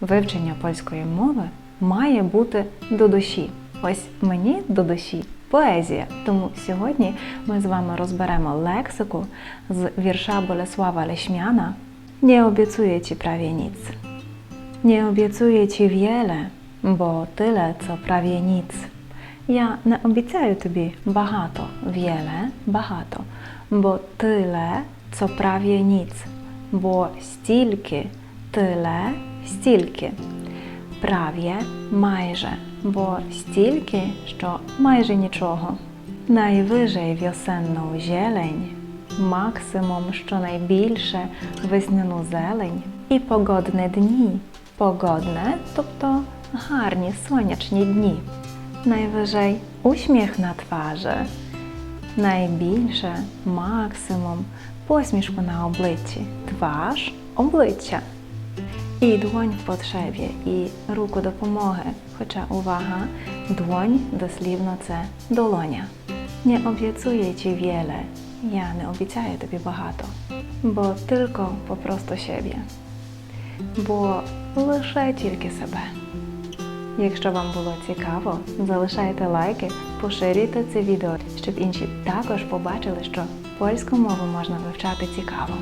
вивчення польської мови має бути до душі. Ось мені до душі поезія. Тому сьогодні ми з вами розберемо лексику з вірша Болеслава Леśmiana Nie obiecuję ci. Nie obiecuję ci wiele, bo tyle, co prawie. Я не обіцяю тобі багато, в'єле, багато, бо тиле, co prawie бо стільки, тиле, стільки. Prawie, майже, бо стільки, що майже нічого. Найвижей віосенну зелень, максимум щонайбільше весняну зелень і погодні дні. Погодне, тобто гарні сонячні дні. Найвижей uśmiech na twarzy, найбільше, максимум, посмішку на обличчі, тваж, обличчя. І дłoń в потребі, і руку допомоги. Хоча увага, dłoń дослівно це долоня. Не обіцює ci wiele, я не обіцяю тобі багато, бо тільки попросту siebie, бо лише тільки себе. Якщо вам було цікаво, залишайте лайки, поширюйте це відео, щоб інші також побачили, що польську мову можна вивчати цікаво.